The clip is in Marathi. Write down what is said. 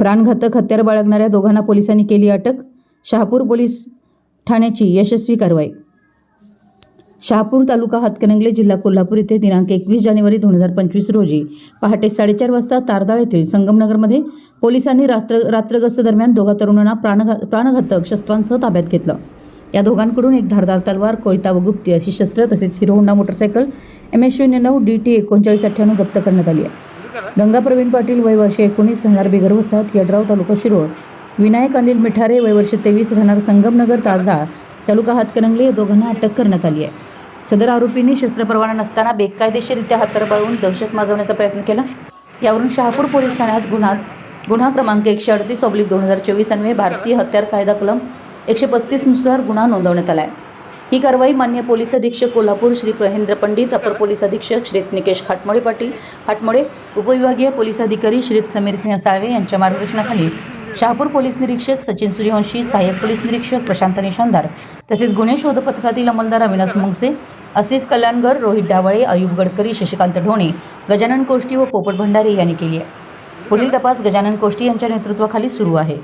प्राणघातक हत्यार बाळगणाऱ्या दोघांना पोलिसांनी केली अटक. शहापूर पोलीस ठाण्याची यशस्वी कारवाई. शहापूर तालुका हातकणंगले जिल्हा कोल्हापूर येथे दिनांक एकवीस जानेवारी दोन हजार पंचवीस रोजी पहाटे साडेचार वाजता तारदाळ येथील संगमनगरमध्ये पोलिसांनी रात्र रात्रगस्त दरम्यान दोघा तरुणांना प्राणघा प्राणघातक शस्त्रांसह ताब्यात घेतलं. या दोघांकडून एक धारदार तलवार कोयता व गुप्ती अशी शस्त्र तसेच Hero Honda motorcycle M S शून्य नऊ डी टी एकोणचाळीस अठ्ठ्याण्णव जप्त करण्यात आली आहे. गंगा प्रवीण पाटील वय वर्ष एकोणीस राहणार बिगर वसाहत यड्राव तालुका शिरोळ. विनायक अनिल मिठारे वय वर्ष तेवीस राहणार संगमनगर तारदाळ तालुका हातकणंगले या दोघांना अटक करण्यात आली आहे. सदर आरोपींनी शस्त्रपरवाना नसताना बेकायदेशीररित्या हत्यार बाळगून दहशत माजवण्याचा प्रयत्न केला. यावरून शहापूर पोलीस ठाण्यात गुन्हा गुन्हा क्रमांक एकशे अडतीस ऑब्लिक दोन हजार चोवीस अन्वये भारतीय हत्यार कायदा कलम एकशे पस्तीसनुसार गुन्हा नोंदवण्यात आला आहे. ही कारवाई मान्य पोलीस अधीक्षक कोल्हापूर श्री प्रहेंद्र पंडित अपर पोलीस अधीक्षक श्रीत निकेश खाटमोडे पाटील खाटमोडे उपविभागीय पोलीस अधिकारी श्रीत समीर सिंह साळवे यांच्या मार्गदर्शनाखाली शहापूर पोलीस निरीक्षक सचिन सूर्यवंशी सहाय्यक पोलीस निरीक्षक प्रशांत निशानदार तसेच गुन्हे शोध पथकातील अंमलदार अविनाश मुंगसे आसिफ कल्याणगर रोहित डावळे अयुब गडकरी शशिकांत ढोणे गजानन कोष्टी व पोपट भंडारे यांनी केली आहे. पुढील तपास गजानन कोष्टी यांच्या नेतृत्वाखाली सुरू आहे.